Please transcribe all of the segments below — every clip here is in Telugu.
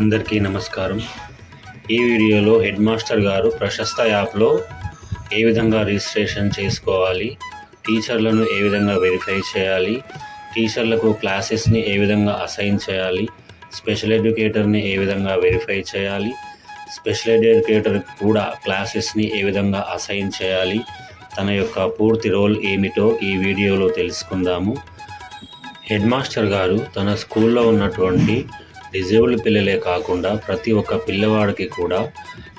అందరికీ నమస్కారం. ఈ వీడియోలో హెడ్ మాస్టర్ గారు ప్రశస్త యాప్లో ఏ విధంగా రిజిస్ట్రేషన్ చేసుకోవాలి టీచర్లను ఏ విధంగా వెరిఫై చేయాలి టీచర్లకు క్లాసెస్ని ఏ విధంగా అసైన్ చేయాలి స్పెషల్ ఎడ్యుకేటర్ని ఏ విధంగా వెరిఫై చేయాలి స్పెషల్ ఎడ్యుకేటర్ కూడా క్లాసెస్ని ఏ విధంగా అసైన్ చేయాలి తన యొక్క పూర్తి రోల్ ఏమిటో ఈ వీడియోలో తెలుసుకుందాము. హెడ్ మాస్టర్ గారు తన స్కూల్లో ఉన్నటువంటి డిజేబుల్డ్ పిల్లలే కాకుండా ప్రతి ఒక్క పిల్లవాడికి కూడా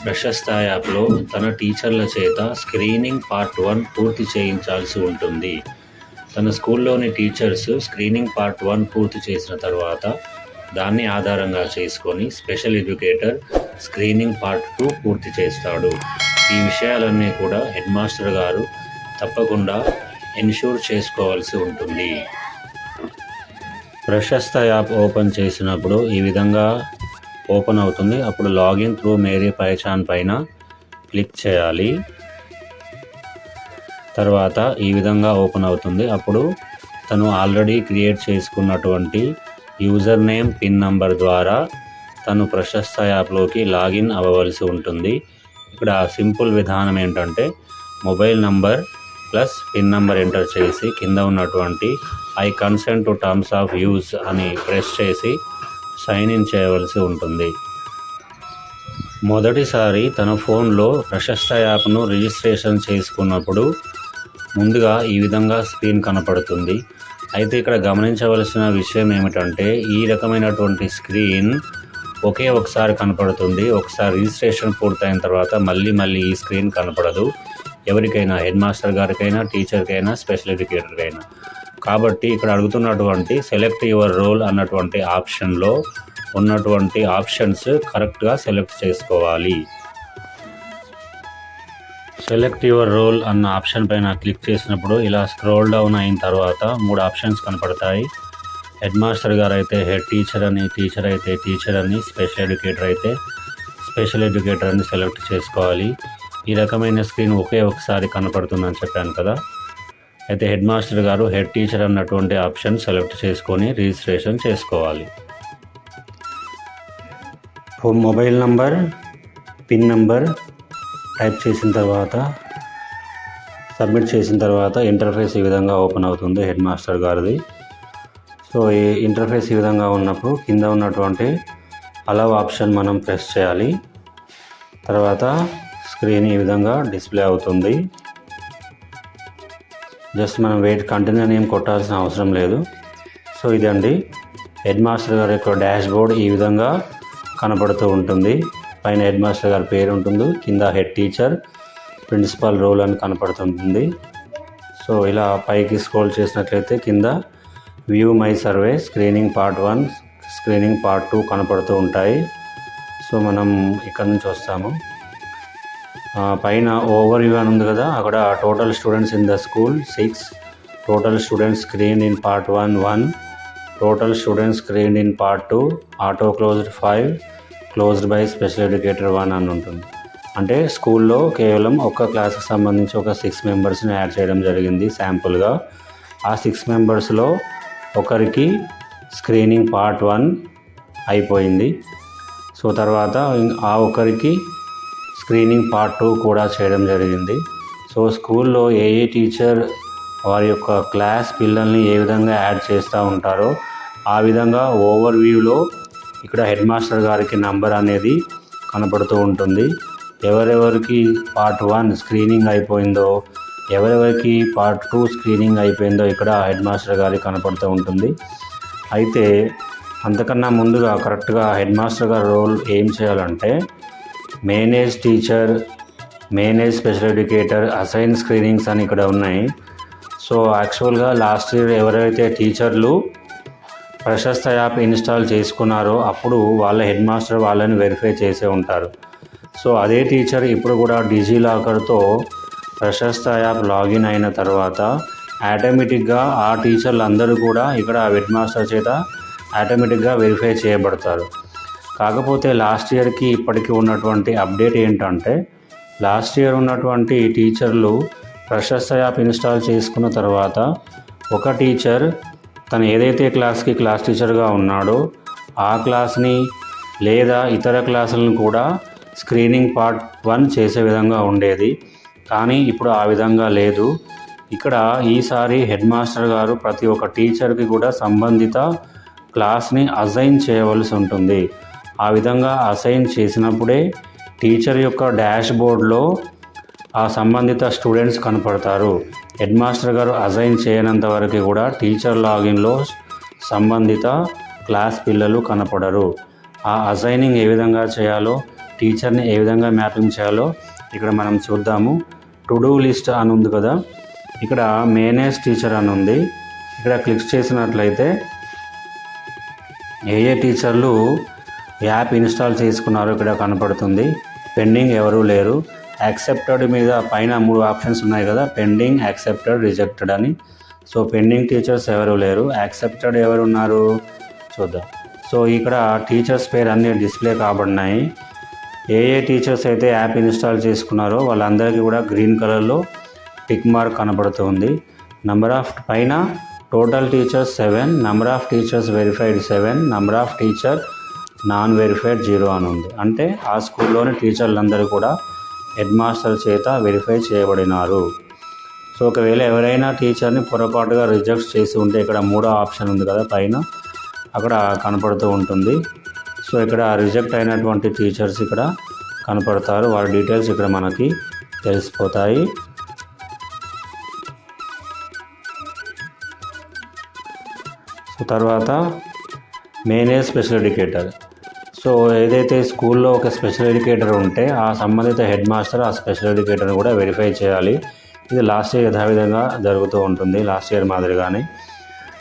ప్రశస్త యాప్లో తన టీచర్ల చేత స్క్రీనింగ్ పార్ట్ వన్ పూర్తి చేయించాల్సి ఉంటుంది. తన స్కూల్లోని టీచర్స్ స్క్రీనింగ్ పార్ట్ వన్ పూర్తి చేసిన తర్వాత దాన్ని ఆధారంగా చేసుకొని special educator screening part two పూర్తి చేస్తాడు. ఈ విషయాలన్నీ కూడా హెడ్ మాస్టర్ గారు తప్పకుండా ఎన్ష్యూర్ చేసుకోవాల్సి ఉంటుంది. ప్రశస్త యాప్ ఓపెన్ చేసినప్పుడు ఈ విధంగా ఓపెన్ అవుతుంది. అప్పుడు లాగిన్ త్రూ మేరీ పైచాన్ పైన క్లిక్ చేయాలి. తర్వాత ఈ విధంగా ఓపెన్ అవుతుంది. అప్పుడు తను ఆల్రెడీ క్రియేట్ చేసుకున్నటువంటి యూజర్ నేమ్ పిన్ నంబర్ ద్వారా తను ప్రశస్త యాప్లోకి లాగిన్ అవ్వవలసి ఉంటుంది. ఇక్కడ సింపుల్ విధానం ఏంటంటే mobile number plus pin number enter చేసి కింద ఉన్నటువంటి I consent to terms of use అని ప్రెస్ చేసి సైన్ ఇన్ చేయవలసి ఉంటుంది. మొదటిసారి తన ఫోన్లో ప్రశస్త యాప్ను రిజిస్ట్రేషన్ చేసుకున్నప్పుడు ముందుగా ఈ విధంగా స్క్రీన్ కనపడుతుంది. అయితే ఇక్కడ గమనించవలసిన విషయం ఏమిటంటే ఈ రకమైనటువంటి స్క్రీన్ ఒకే ఒకసారి కనపడుతుంది. ఒకసారి రిజిస్ట్రేషన్ పూర్తయిన తర్వాత మళ్ళీ మళ్ళీ ఈ స్క్రీన్ కనపడదు. ఎవరికైనా హెడ్ మాస్టర్ గారికైనా టీచర్కైనా స్పెషల్ ఎడ్యుకేటర్కైనా. కాబట్టి ఇక్కడ అడుగుతున్నటువంటి సెలెక్ట్ యువర్ రోల్ అన్నటువంటి ఆప్షన్లో ఉన్నటువంటి ఆప్షన్స్ కరెక్ట్గా సెలెక్ట్ చేసుకోవాలి. సెలెక్ట్ యువర్ రోల్ అన్న ఆప్షన్ పైన క్లిక్ చేసినప్పుడు ఇలా స్క్రోల్ డౌన్ అయిన తర్వాత మూడు ఆప్షన్స్ కనపడతాయి. హెడ్ మాస్టర్ గారు అయితే హెడ్ టీచర్ అని టీచర్ అయితే టీచర్ అని స్పెషల్ ఎడ్యుకేటర్ అయితే స్పెషల్ ఎడ్యుకేటర్ అని సెలెక్ట్ చేసుకోవాలి. ఈ రకమైన స్క్రీన్ ఒకే ఒకసారి కనపడుతుందని చెప్పాను కదా. అయితే హెడ్ మాస్టర్ గారు హెడ్ టీచర్ అన్నటువంటి ఆప్షన్ సెలెక్ట్ చేసుకొని రిజిస్ట్రేషన్ చేసుకోవాలి. Mobile number pin number type చేసిన తర్వాత సబ్మిట్ చేసిన తర్వాత ఇంటర్ఫేస్ ఈ విధంగా ఓపెన్ అవుతుంది హెడ్ మాస్టర్ గారిది. సో ఈ ఇంటర్ఫేస్ ఈ విధంగా ఉన్నప్పుడు కింద ఉన్నటువంటి అలవ్ ఆప్షన్ మనం ప్రెస్ చేయాలి. తర్వాత స్క్రీన్ ఈ విధంగా డిస్ప్లే అవుతుంది. జస్ట్ మనం వెయిట్ కంటిన్యూ అని ఏం కొట్టాల్సిన అవసరం లేదు. సో ఇదండి. హెడ్ మాస్టర్ గారి యొక్క డాష్ బోర్డ్ ఈ విధంగా కనపడుతూ ఉంటుంది. పైన హెడ్ మాస్టర్ గారి పేరు ఉంటుంది. కింద హెడ్ టీచర్ ప్రిన్సిపల్ రోల్ అని కనపడుతుంటుంది. సో ఇలా పైకి స్క్రోల్ చేసినట్లయితే కింద view my survey screening part one screening part two కనపడుతూ ఉంటాయి. సో మనం ఇక్కడ నుంచి వస్తాము. పైన ఓవర్ వ్యూ అని ఉంది కదా అక్కడ total students in the school six total students screen in part one one total students screen in part two auto closed five closed by special educator one అని ఉంటుంది. అంటే స్కూల్లో కేవలం ఒక్క క్లాస్కి సంబంధించి ఒక సిక్స్ మెంబర్స్ని యాడ్ చేయడం జరిగింది శాంపుల్గా ఆ సిక్స్ మెంబర్స్లో ఒకరికి స్క్రీనింగ్ పార్ట్ వన్ అయిపోయింది. సో తర్వాత ఇం- ఆ ఒకరికి స్క్రీనింగ్ పార్ట్ టూ కూడా చేయడం జరిగింది. సో స్కూల్లో ఏ ఏ టీచర్ వారి యొక్క క్లాస్ పిల్లల్ని ఏ విధంగా యాడ్ చేస్తూ ఉంటారో ఆ విధంగా ఓవర్ వ్యూలో ఇక్కడ హెడ్ మాస్టర్ గారికి నంబర్ అనేది కనపడుతూ ఉంటుంది. ఎవరెవరికి పార్ట్ వన్ స్క్రీనింగ్ అయిపోయిందో ఎవరెవరికి పార్ట్ టూ స్క్రీనింగ్ అయిపోయిందో ఇక్కడ హెడ్ మాస్టర్ గారికి కనపడుతూ ఉంటుంది. అయితే అంతకన్నా ముందుగా కరెక్ట్గా హెడ్ మాస్టర్ గారి రోల్ ఏం చేయాలంటే manage teacher manage special educator assign screenings అని ఇక్కడ ఉన్నాయి. సో యాక్చువల్గా లాస్ట్ ఇయర్ ఎవరైతే టీచర్లు ప్రశస్త యాప్ ఇన్స్టాల్ చేసుకున్నారో అప్పుడు వాళ్ళ హెడ్ మాస్టర్ వాళ్ళని వెరిఫై చేసే ఉంటారు. సో అదే టీచర్ ఇప్పుడు కూడా డిజీ లాకర్తో ప్రశస్త యాప్ లాగిన్ అయిన తర్వాత ఆటోమేటిక్గా ఆ టీచర్లు అందరూ కూడా ఇక్కడ హెడ్ మాస్టర్ చేత ఆటోమేటిక్గా వెరిఫై చేయబడతారు. కాకపోతే లాస్ట్ ఇయర్కి ఇప్పటికీ ఉన్నటువంటి అప్డేట్ ఏంటంటే లాస్ట్ ఇయర్ ఉన్నటువంటి టీచర్లు ప్రశస్త యాప్ ఇన్స్టాల్ చేసుకున్న తర్వాత ఒక టీచర్ తను ఏదైతే క్లాస్కి క్లాస్ టీచర్గా ఉన్నాడో ఆ క్లాస్ని లేదా ఇతర క్లాసులను కూడా స్క్రీనింగ్ పార్ట్ వన్ చేసే విధంగా ఉండేది. కానీ ఇప్పుడు ఆ విధంగా లేదు. ఇక్కడ ఈసారి హెడ్ మాస్టర్ గారు ప్రతి ఒక్క టీచర్కి కూడా సంబంధిత క్లాస్ని అసైన్ చేయవలసి ఉంటుంది. ఆ విధంగా అసైన్ చేసినప్పుడే టీచర్ యొక్క డాష్ బోర్డ్లో ఆ సంబంధిత స్టూడెంట్స్ కనపడతారు. హెడ్ మాస్టర్ గారు అసైన్ చేయనంత వరకు కూడా టీచర్ లాగిన్లో సంబంధిత క్లాస్ పిల్లలు కనపడరు. ఆ అసైనింగ్ ఏ విధంగా చేయాలో టీచర్ని ఏ విధంగా మ్యాపింగ్ చేయాలో ఇక్కడ మనం చూద్దాము. టు డూ లిస్ట్ అని ఉంది కదా? ఇక్కడ మేనేజ్ టీచర్ అని ఉంది ఇక్కడ క్లిక్ చేసినట్లయితే ఏ ఏ టీచర్లు యాప్ ఇన్స్టాల్ చేసుకున్నారు ఇక్కడ కనపడుతుంది. పెండింగ్ ఎవరూ లేరు. యాక్సెప్టెడ్ మీద పైన మూడు ఆప్షన్స్ ఉన్నాయి కదా పెండింగ్ యాక్సెప్టెడ్ రిజెక్టెడ్ అని. సో పెండింగ్ టీచర్స్ ఎవరు లేరు. యాక్సెప్టెడ్ ఎవరు ఉన్నారు? చూద్దాం. సో ఇక్కడ టీచర్స్ పేరు అన్నీ డిస్ప్లే కాబడినాయి. ఏ ఏ టీచర్స్ అయితే యాప్ ఇన్స్టాల్ చేసుకున్నారో వాళ్ళందరికీ కూడా గ్రీన్ కలర్లో టిక్ మార్క్ కనబడుతుంది నెంబర్ ఆఫ్ పైన total teachers seven number of teachers verified seven number of teacher non verified zero అని ఉంది. అంటే ఆ స్కూల్లోని టీచర్లందరూ కూడా హెడ్ మాస్టర్ చేత వెరిఫై చేయబడినారు. సో ఒకవేళ ఎవరైనా టీచర్ని పొరపాటుగా రిజెక్ట్ చేసి ఉంటే ఇక్కడ మూడో ఆప్షన్ ఉంది కదా పైన అక్కడ కనపడుతూ ఉంటుంది. సో ఇక్కడ రిజెక్ట్ అయినటువంటి టీచర్స్ ఇక్కడ కనపడతారు. వారి డీటెయిల్స్ ఇక్కడ మనకి తెలిసిపోతాయి. సో తర్వాత నేనే స్పెషల్ ఎడ్యుకేటర్ సో ఏదైతే స్కూల్లో ఒక స్పెషల్ ఎడ్యుకేటర్ ఉంటే ఆ సంబంధిత హెడ్ మాస్టర్ ఆ స్పెషల్ ఎడ్యుకేటర్ని కూడా వెరిఫై చేయాలి. ఇది లాస్ట్ ఇయర్ యథావిధంగా జరుగుతూ ఉంటుంది లాస్ట్ ఇయర్ మాదిరిగానే.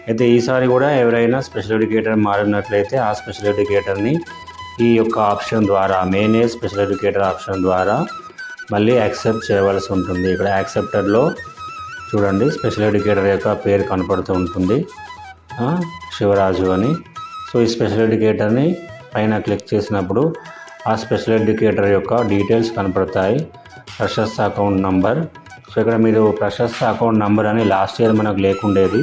అయితే ఈసారి కూడా ఎవరైనా స్పెషల్ ఎడ్యుకేటర్ మారినట్లయితే ఆ స్పెషల్ ఎడ్యుకేటర్ని ఈ యొక్క ఆప్షన్ ద్వారా మేనేజ్ స్పెషల్ ఎడ్యుకేటర్ ఆప్షన్ ద్వారా మళ్ళీ యాక్సెప్ట్ చేయవలసి ఉంటుంది. ఇక్కడ యాక్సెప్టర్లో చూడండి స్పెషల్ ఎడ్యుకేటర్ యొక్క పేరు కనపడుతూ ఉంటుంది. శివరాజు అని. సో ఈ స్పెషల్ ఎడ్యుకేటర్ని పైన క్లిక్ చేసినప్పుడు ఆ స్పెషల్ ఎడ్యుకేటర్ యొక్క డీటెయిల్స్ కనపడతాయి. ప్రశస్త అకౌంట్ నంబర్. సో ఇక్కడ మీరు ప్రశస్త అకౌంట్ నంబర్ అని లాస్ట్ ఇయర్ మనకు లేకుండేది.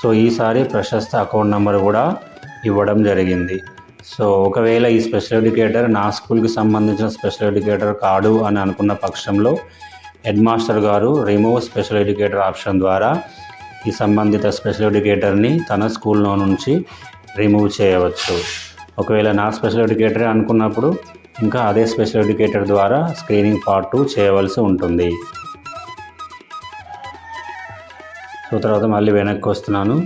సో ఈసారి ప్రశస్త అకౌంట్ నంబర్ కూడా ఇవ్వడం జరిగింది. సో ఒకవేళ ఈ స్పెషల్ ఎడ్యుకేటర్ నా స్కూల్కి సంబంధించిన స్పెషల్ ఎడ్యుకేటర్ కాడు అని అనుకున్న పక్షంలో హెడ్ మాస్టర్ గారు రిమూవ్ స్పెషల్ ఎడ్యుకేటర్ ఆప్షన్ ద్వారా ఈ సంబంధిత స్పెషల్ ఎడ్యుకేటర్ని తన స్కూల్లో నుంచి రిమూవ్ చేయవచ్చు. ఒకవేళ నా స్పెషల్ ఎడ్యుకేటర్ అనుకున్నప్పుడు ఇంకా అదే స్పెషల్ ఎడ్యుకేటర్ ద్వారా స్క్రీనింగ్ పార్ట్ టూ చేయవలసి ఉంటుంది. సో తర్వాత మళ్ళీ వెనక్కి వస్తున్నాను.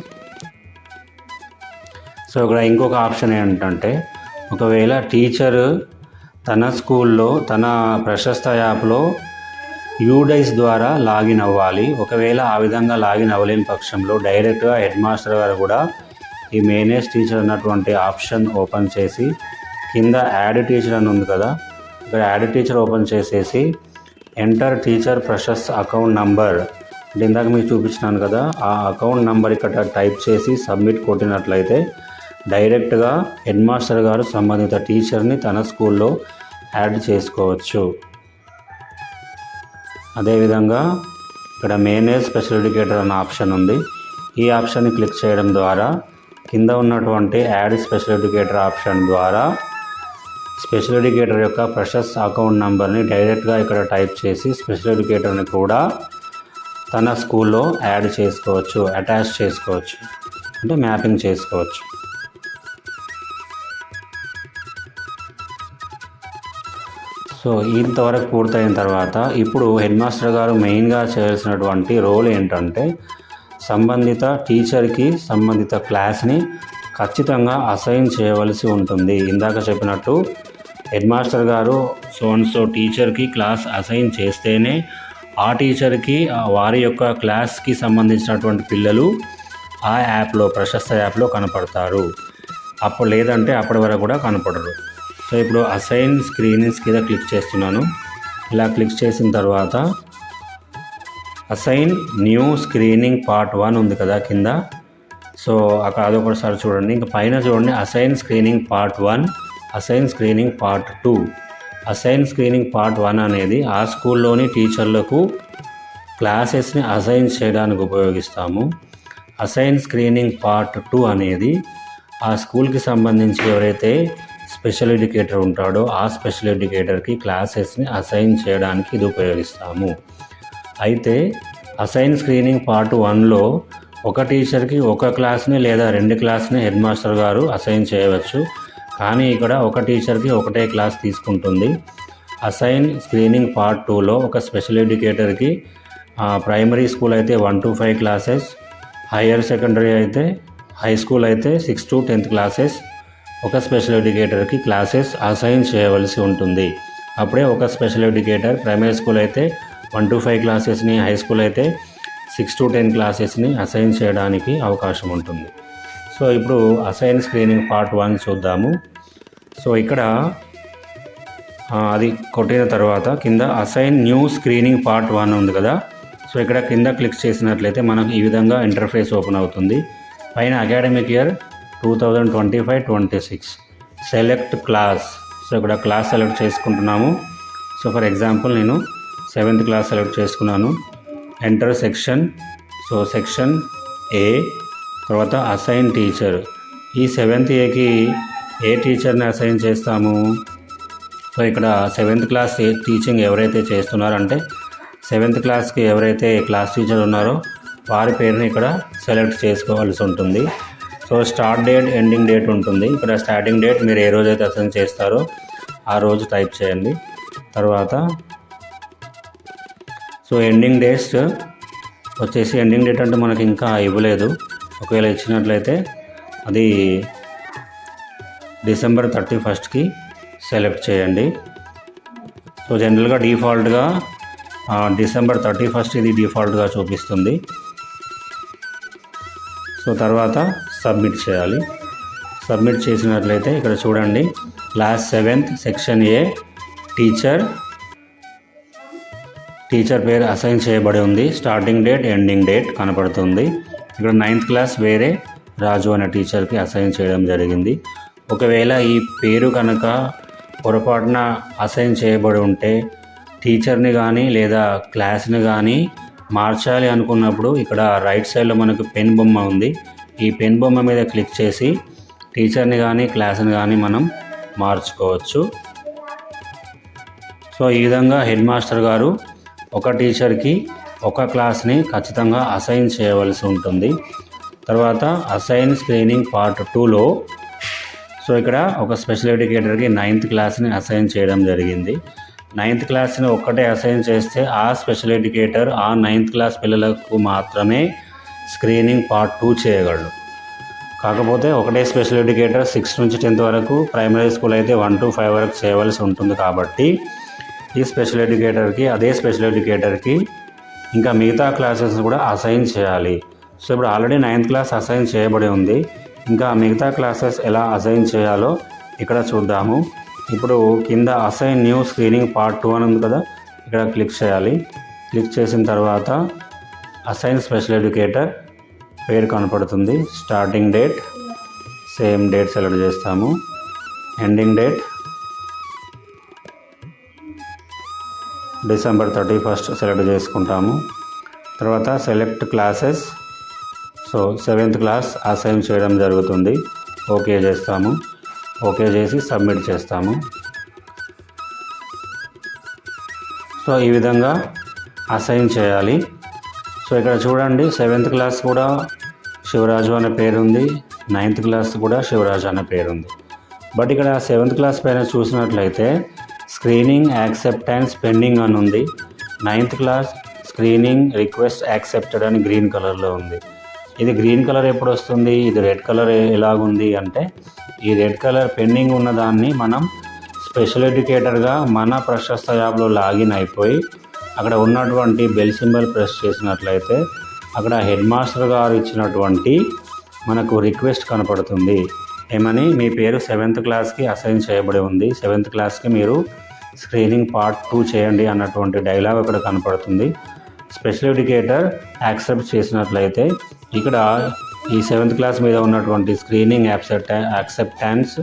సో ఇక్కడ ఇంకొక ఆప్షన్ ఏంటంటే ఒకవేళ టీచర్ తన స్కూల్లో తన ప్రశస్త యాప్లో యూడైస్ ద్వారా లాగిన్ అవ్వాలి. ఒకవేళ ఆ విధంగా లాగిన్ అవ్వలేని పక్షంలో డైరెక్ట్గా హెడ్ మాస్టర్ గారు కూడా ఈ మేనేజ్ టీచర్ అన్నటువంటి ఆప్షన్ ఓపెన్ చేసి కింద యాడ్ టీచర్ అని ఉంది కదా ఇక్కడ యాడ్ టీచర్ ఓపెన్ చేసేసి enter teacher Prashast account number. అంటే ఇందాక మీకు చూపించినాను కదా ఆ అకౌంట్ నంబర్ ఇక్కడ టైప్ చేసి సబ్మిట్ కొట్టినట్లయితే డైరెక్ట్గా హెడ్ మాస్టర్ గారు సంబంధిత టీచర్ని తన స్కూల్లో యాడ్ చేసుకోవచ్చు. అదేవిధంగా ఇక్కడ మేనేజ్ స్పెషల్ ఎడ్యుకేటర్ అన్న ఆప్షన్ ఉంది. ఈ ఆప్షన్ని క్లిక్ చేయడం ద్వారా కింద ఉన్నటువంటి యాడ్ స్పెషల్ ఎడ్యుకేటర్ ఆప్షన్ ద్వారా స్పెషల్ ఎడ్యుకేటర్ యొక్క ప్రెషస్ అకౌంట్ నెంబర్ని డైరెక్ట్గా ఇక్కడ టైప్ చేసి స్పెషల్ ఎడ్యుకేటర్ని కూడా తన స్కూల్లో యాడ్ చేసుకోవచ్చు అటాచ్ చేసుకోవచ్చు అంటే మ్యాపింగ్ చేసుకోవచ్చు. సో ఇంతవరకు పూర్తయిన తర్వాత ఇప్పుడు హెడ్ మాస్టర్ గారు మెయిన్గా చేయాల్సినటువంటి రోల్ ఏంటంటే సంబంధిత టీచర్కి సంబంధిత క్లాస్ని ఖచ్చితంగా అసైన్ చేయవలసి ఉంటుంది. ఇందాక చెప్పినట్టు హెడ్ మాస్టర్ గారు సో అండ్ సో టీచర్కి క్లాస్ అసైన్ చేస్తేనే ఆ టీచర్కి వారి యొక్క క్లాస్కి సంబంధించినటువంటి పిల్లలు ఆ యాప్లో ప్రశస్త యాప్లో కనపడతారు. అప్పుడు లేదంటే అప్పటి వరకు కూడా కనపడరు. సో ఇప్పుడు అసైన్ స్క్రీనింగ్స్ కింద క్లిక్ చేస్తున్నాను. ఇలా క్లిక్ చేసిన తర్వాత assign new screening part one ఉంది కదా కింద. సో అక్కడ అదొకసారి చూడండి. ఇంకా పైన చూడండి assign screening part one assign screening part two. Assign screening part one అనేది ఆ స్కూల్లోని టీచర్లకు క్లాసెస్ని అసైన్ చేయడానికి ఉపయోగిస్తాము. అసైన్ స్క్రీనింగ్ పార్ట్ టూ అనేది ఆ స్కూల్కి సంబంధించి ఎవరైతే స్పెషల్ ఎడ్యుకేటర్ ఉంటాడో ఆ స్పెషల్ ఎడ్యుకేటర్కి క్లాసెస్ని అసైన్ చేయడానికి ఇది ఉపయోగిస్తాము. అయితే అసైన్ స్క్రీనింగ్ పార్ట్ వన్లో ఒక టీచర్కి ఒక క్లాస్ని లేదా రెండు క్లాస్ని హెడ్ మాస్టర్ గారు అసైన్ చేయవచ్చు. కానీ ఇక్కడ ఒక టీచర్కి ఒకటే క్లాస్ తీసుకుంటుంది. అసైన్ స్క్రీనింగ్ పార్ట్ టూలో ఒక స్పెషల్ ఎడ్యుకేటర్కి ప్రైమరీ స్కూల్ అయితే one to five classes higher secondary అయితే హై స్కూల్ అయితే సిక్స్ టు టెన్త్ క్లాసెస్ ఒక స్పెషల్ ఎడ్యుకేటర్కి క్లాసెస్ అసైన్ చేయవలసి ఉంటుంది. అప్పుడే ఒక స్పెషల్ ఎడ్యుకేటర్ ప్రైమరీ స్కూల్ అయితే వన్ టు ఫైవ్ క్లాసెస్ని హై స్కూల్ అయితే సిక్స్ టు టెన్ క్లాసెస్ని అసైన్ చేయడానికి అవకాశం ఉంటుంది. సో ఇప్పుడు అసైన్ స్క్రీనింగ్ పార్ట్ వన్ చూద్దాము. సో ఇక్కడ అది కొట్టిన తర్వాత కింద assign new screening part one ఉంది కదా. సో ఇక్కడ కింద క్లిక్ చేసినట్లయితే మనకు ఈ విధంగా ఇంటర్ఫేస్ ఓపెన్ అవుతుంది. పైన academic year two thousand twenty five twenty six. Select class. So ఇక్కడ క్లాస్ సెలెక్ట్ చేసుకుంటున్నాము. సో ఫర్ ఎగ్జాంపుల్ నేను సెవెంత్ క్లాస్ సెలెక్ట్ చేసుకున్నాను. Enter section so section A తర్వాత అసైన్ టీచర్ ఈ సెవెంత్ ఏకి ఏ టీచర్ని అసైన్ చేస్తాము? సో ఇక్కడ సెవెంత్ క్లాస్ ఏ- టీచింగ్ ఎవరైతే చేస్తున్నారో అంటే సెవెంత్ క్లాస్కి ఎవరైతే క్లాస్ టీచర్ ఉన్నారో వారి పేరుని ఇక్కడ సెలెక్ట్ చేసుకోవాల్సి ఉంటుంది. So start date ending date ఉంటుంది. ఇక్కడ స్టార్టింగ్ డేట్ మీరు ఏ రోజైతే అసైన్ చేస్తారో ఆ రోజు టైప్ చేయండి. తర్వాత సో ఎండింగ్ డేట్స్ వచ్చేసి ఎండింగ్ డేట్ అంటే మనకి ఇంకా ఇవ్వలేదు. ఒకవేళ ఇచ్చినట్లయితే అది డిసెంబర్ థర్టీ ఫస్ట్కి సెలెక్ట్ చేయండి. సో జనరల్గా డిఫాల్ట్గా డిసెంబర్ థర్టీ ఫస్ట్ ఇది డిఫాల్ట్గా చూపిస్తుంది. సో తర్వాత సబ్మిట్ చేయాలి. సబ్మిట్ చేసినట్లయితే ఇక్కడ చూడండి class seventh section A teacher teacher పేరు అసైన్ చేయబడి ఉంది. స్టార్టింగ్ డేట్ ఎండింగ్ డేట్ కనపడుతుంది. ఇక్కడ నైన్త్ క్లాస్ వేరే రాజు అనే టీచర్కి అసైన్ చేయడం జరిగింది. ఒకవేళ ఈ పేరు కనుక పొరపాటున అసైన్ చేయబడి ఉంటే టీచర్ని కానీ లేదా క్లాస్ని కానీ మార్చాలి అనుకున్నప్పుడు ఇక్కడ రైట్ సైడ్లో మనకు పెన్ బొమ్మ ఉంది. ఈ పెన్ బొమ్మ మీద క్లిక్ చేసి టీచర్ని కానీ క్లాస్ని కానీ మనం మార్చుకోవచ్చు. సో ఈ విధంగా హెడ్ మాస్టర్ గారు ఒక టీచర్కి ఒక క్లాస్ని ఖచ్చితంగా అసైన్ చేయవలసి ఉంటుంది. తర్వాత అసైన్ స్క్రీనింగ్ పార్ట్ టూలో సో ఇక్కడ ఒక స్పెషల్ ఎడ్యుకేటర్కి నైన్త్ క్లాస్ని అసైన్ చేయడం జరిగింది. నైన్త్ క్లాస్ని ఒక్కటే అసైన్ చేస్తే ఆ స్పెషల్ ఎడ్యుకేటర్ ఆ నైన్త్ క్లాస్ పిల్లలకు మాత్రమే స్క్రీనింగ్ పార్ట్ టూ చేయగలడు. కాకపోతే ఒకటే స్పెషల్ ఎడ్యుకేటర్ సిక్స్త్ నుంచి టెన్త్ వరకు ప్రైమరీ స్కూల్ అయితే వన్ టు ఫైవ్ వరకు చేయవలసి ఉంటుంది కాబట్టి ఈ స్పెషల్ ఎడ్యుకేటర్కి అదే స్పెషల్ ఎడ్యుకేటర్కి ఇంకా మిగతా క్లాసెస్ కూడా అసైన్ చేయాలి. సో ఇప్పుడు ఆల్రెడీ నైన్త్ క్లాస్ అసైన్ చేయబడి ఉంది. ఇంకా మిగతా క్లాసెస్ ఎలా అసైన్ చేయాలో ఇక్కడ చూద్దాము. ఇప్పుడు కింద assign new screening part two అని ఉంది కదా ఇక్కడ క్లిక్ చేయాలి. క్లిక్ చేసిన తర్వాత అసైన్ స్పెషల్ ఎడ్యుకేటర్ పేరు కనపడుతుంది. Starting date same date select చేస్తాము. Ending date December thirty first select చేసుకుంటాము. తర్వాత select classes. So seventh class assign చేయడం జరుగుతుంది. ఓకే చేస్తాము. ఓకే చేసి సబ్మిట్ చేస్తాము. సో ఈ విధంగా అసైన్ చేయాలి. సో ఇక్కడ చూడండి సెవెంత్ క్లాస్ కూడా శివరాజు అనే పేరు ఉంది నైన్త్ క్లాస్ కూడా శివరాజు అనే పేరుంది. బట్ ఇక్కడ సెవెంత్ క్లాస్ పైన చూసినట్లయితే స్క్రీనింగ్ యాక్సెప్టెన్స్ పెండింగ్ అని ఉంది. Ninth class screening request accepted అని గ్రీన్ కలర్లో ఉంది. ఇది గ్రీన్ కలర్ ఎప్పుడు వస్తుంది? ఇది రెడ్ కలర్ ఎలాగుంది అంటే ఈ రెడ్ కలర్ పెండింగ్ ఉన్న దాన్ని మనం స్పెషల్ ఎడ్యుకేటర్గా మన ప్రశస్త యాప్లో లాగిన్ అయిపోయి అక్కడ ఉన్నటువంటి బెల్ సింబల్ ప్రెస్ చేసినట్లయితే అక్కడ హెడ్ మాస్టర్ గారు ఇచ్చినటువంటి మనకు రిక్వెస్ట్ కనపడుతుంది. ఏమని? మీ పేరు సెవెంత్ క్లాస్కి అసైన్ చేయబడి ఉంది. సెవెంత్ క్లాస్కి మీరు స్క్రీనింగ్ పార్ట్ టూ చేయండి అన్నటువంటి డైలాగ్ అక్కడ కనపడుతుంది. స్పెషల్ ఎడ్యుకేటర్ యాక్సెప్ట్ చేసినట్లయితే ఇక్కడ ఈ సెవెంత్ క్లాస్ మీద ఉన్నటువంటి స్క్రీనింగ్ యాక్సెప్ట యాక్సెప్టాన్స్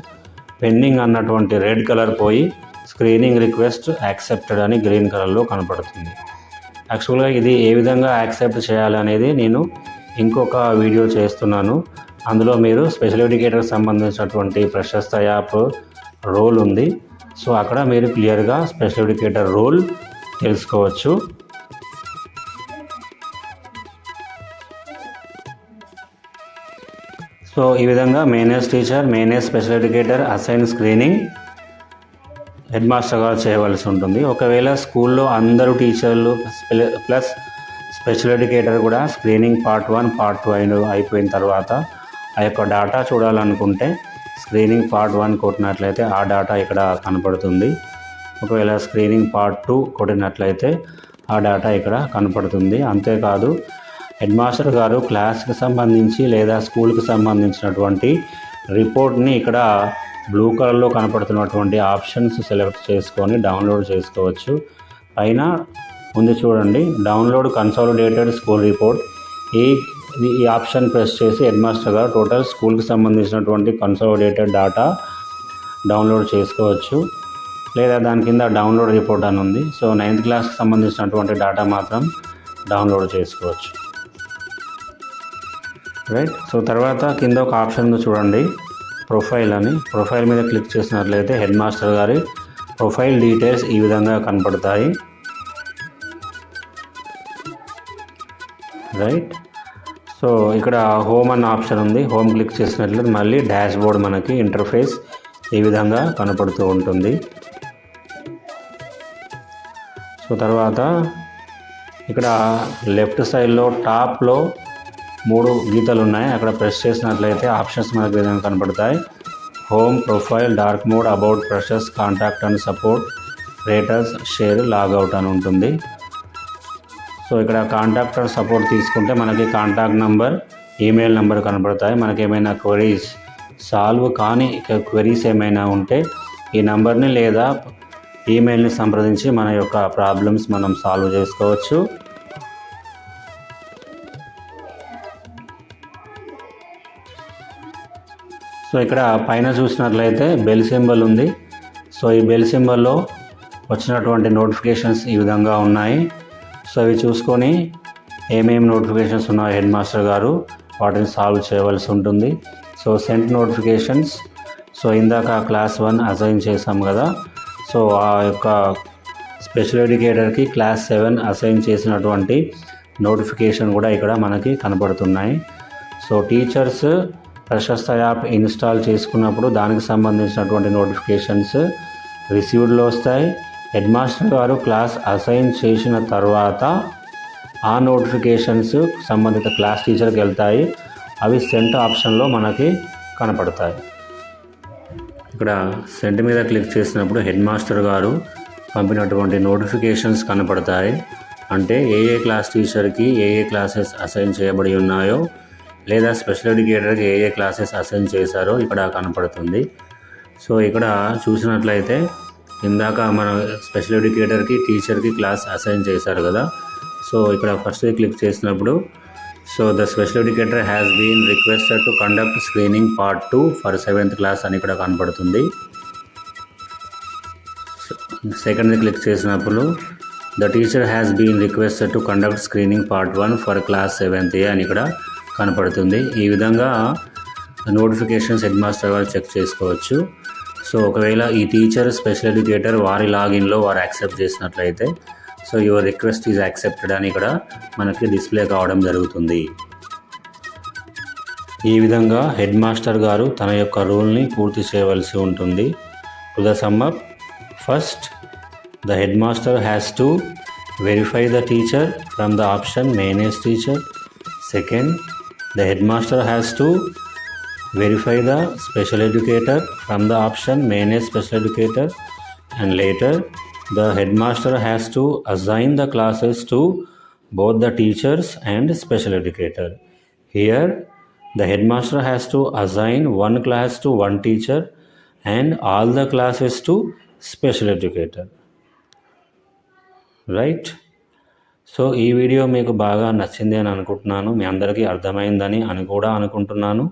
పెండింగ్ అన్నటువంటి రెడ్ కలర్ పోయి స్క్రీనింగ్ రిక్వెస్ట్ యాక్సెప్టెడ్ అని గ్రీన్ కలర్లో కనపడుతుంది. యాక్చువల్గా ఇది ఏ విధంగా యాక్సెప్ట్ చేయాలి అనేది నేను ఇంకొక వీడియో చేస్తున్నాను. అందులో మీరు స్పెషల్ ఎడ్యుకేటర్కి సంబంధించినటువంటి ప్రశస్త యాప్ రోల్ ఉంది. సో అక్కడ మీరు క్లియర్గా స్పెషల్ ఎడ్యుకేటర్ రోల్ తెలుసుకోవచ్చు. సో ఈ విధంగా manage teacher manage special educator assign screening head master గారు చేయవలసి ఉంటుంది. ఒకవేళ స్కూల్లో అందరూ టీచర్లు ప్లస్ స్పెషల్ ఎడ్యుకేటర్ కూడా screening part one part two అయిన అయిపోయిన తర్వాత ఆ యొక్క డేటా చూడాలనుకుంటే స్క్రీనింగ్ పార్ట్ వన్ కొట్టినట్లయితే ఆ డేటా ఇక్కడ కనపడుతుంది. ఒకవేళ స్క్రీనింగ్ పార్ట్ టూ కొట్టినట్లయితే ఆ డేటా ఇక్కడ కనపడుతుంది. అంతేకాదు హెడ్ మాస్టర్ గారు క్లాస్కి సంబంధించి లేదా స్కూల్కి సంబంధించినటువంటి రిపోర్ట్ని ఇక్కడ బ్లూ కలర్లో కనపడుతున్నటువంటి ఆప్షన్స్ సెలెక్ట్ చేసుకొని డౌన్లోడ్ చేసుకోవచ్చు. పైన ఉంది చూడండి డౌన్లోడ్ కన్సాలిడేటెడ్ స్కూల్ రిపోర్ట్. ఈ ఈ ఆప్షన్ ప్రెస్ చేసి హెడ్ మాస్టర్ గారు టోటల్ స్కూల్కి సంబంధించినటువంటి కన్సాలిడేటెడ్ డేటా డౌన్లోడ్ చేసుకోవచ్చు. లేదా దాని కింద డౌన్లోడ్ రిపోర్ట్ అని ఉంది. సో నైన్త్ క్లాస్కి సంబంధించినటువంటి డేటా మాత్రం డౌన్లోడ్ చేసుకోవచ్చు. రైట్. సో తర్వాత కింద ఒక ఆప్షన్ చూడండి. ప్రొఫైల్ అని. ప్రొఫైల్ మీద క్లిక్ చేసినట్లయితే హెడ్ మాస్టర్ గారి ప్రొఫైల్ డీటెయిల్స్ ఈ విధంగా కనపడతాయి. రైట్. సో ఇక్కడ హోమ్ అన్న ఆప్షన్ ఉంది. హోమ్ క్లిక్ చేసినట్లయితే మళ్ళీ డాష్ బోర్డ్ మనకి ఇంటర్ఫేస్ ఈ విధంగా కనపడుతూ ఉంటుంది. సో తర్వాత ఇక్కడ లెఫ్ట్ సైడ్లో టాప్లో మూడు గీతలు ఉన్నాయి. అక్కడ ప్రెస్ చేసినట్లయితే ఆప్షన్స్ మనకు విధంగా కనపడతాయి. Home profile dark mode about Prashast contact and support raters share logout అని ఉంటుంది. సో ఇక్కడ కాంటాక్టర్ సపోర్ట్ తీసుకుంటే మనకి కాంటాక్ట్ నెంబర్ ఈమెయిల్ నెంబర్ కనబడతాయి. మనకి ఏమైనా క్వరీస్ సాల్వ్ కాని క్వరీస్ ఏమైనా ఉంటే ఈ నెంబర్ని లేదా ఈమెయిల్ని సంప్రదించి మన యొక్క ప్రాబ్లమ్స్ మనం సాల్వ్ చేసుకోవచ్చు. సో ఇక్కడ పైన చూసినట్లయితే బెల్ సింబల్ ఉంది. సో ఈ బెల్ సింబల్లో వచ్చినటువంటి నోటిఫికేషన్స్ ఈ విధంగా ఉన్నాయి. సో అవి చూసుకొని ఏమేమి నోటిఫికేషన్స్ ఉన్నాయో హెడ్ మాస్టర్ గారు వాటిని సాల్వ్ చేయవలసి ఉంటుంది. సో సెంట్ నోటిఫికేషన్స్ సో ఇందాక క్లాస్ వన్ అసైన్ చేసాం కదా. సో ఆ యొక్క స్పెషల్ ఎడ్యుకేటర్కి క్లాస్ సెవెన్ అసైన్ చేసినటువంటి నోటిఫికేషన్ కూడా ఇక్కడ మనకి కనపడుతున్నాయి so teachers Prashast app install చేసుకున్నప్పుడు దానికి సంబంధించినటువంటి నోటిఫికేషన్స్ రిసీవ్డ్లో వస్తాయి. హెడ్ మాస్టర్ గారు క్లాస్ అసైన్ చేసిన తర్వాత ఆ నోటిఫికేషన్స్ సంబంధిత క్లాస్ టీచర్కి వెళ్తాయి. అవి సెంట్ ఆప్షన్లో మనకి కనపడతాయి. ఇక్కడ సెంట్ మీద క్లిక్ చేసినప్పుడు హెడ్ మాస్టర్ గారు పంపినటువంటి నోటిఫికేషన్స్ కనపడతాయి. అంటే ఏ ఏ క్లాస్ టీచర్కి ఏ ఏ క్లాసెస్ అసైన్ చేయబడి ఉన్నాయో లేదా స్పెషల్ ఎడ్యుకేటర్కి ఏ ఏ క్లాసెస్ అసైన్ చేశారో ఇక్కడ కనపడుతుంది. సో ఇక్కడ చూసినట్లయితే ఇందాక మన స్పెషల్ ఎడ్యుకేటర్కి టీచర్కి క్లాస్ అసైన్ చేశారు కదా. సో ఇక్కడ ఫస్ట్ క్లిక్ చేసినప్పుడు so the special educator has been requested to conduct screening part two for seventh class అని ఇక్కడ కనపడుతుంది సెకండ్ క్లిక్ చేసినప్పుడు the teacher has been requested to conduct screening part one for class seventh A అని ఇక్కడ కనపడుతుంది ఈ విధంగా నోటిఫికేషన్స్ హెడ్ మాస్టర్ వారు చెక్ చేసుకోవచ్చు. సో ఒకవేళ ఈ టీచర్ స్పెషల్ ఎడ్యుకేటర్ వారి లాగిన్లో వారు యాక్సెప్ట్ చేసినట్లయితే so your request is accepted అని ఇక్కడ మనకి డిస్ప్లే కావడం జరుగుతుంది. ఈ విధంగా హెడ్ మాస్టర్ గారు తన యొక్క రూల్ని పూర్తి చేయవలసి ఉంటుంది. To the sum up first the head master has to verify the teacher from the option manage teacher second the head master has to verify the special educator from the option manage special educator and later the headmaster has to assign the classes to both the teachers and special educator here the headmaster has to assign one class to one teacher and all the classes to special educator right so ఈ వీడియో మీకు బాగా నచ్చింది అని అనుకుంటున్నాను మీ అందరికీ అర్థమైందని అని కూడా అనుకుంటున్నాను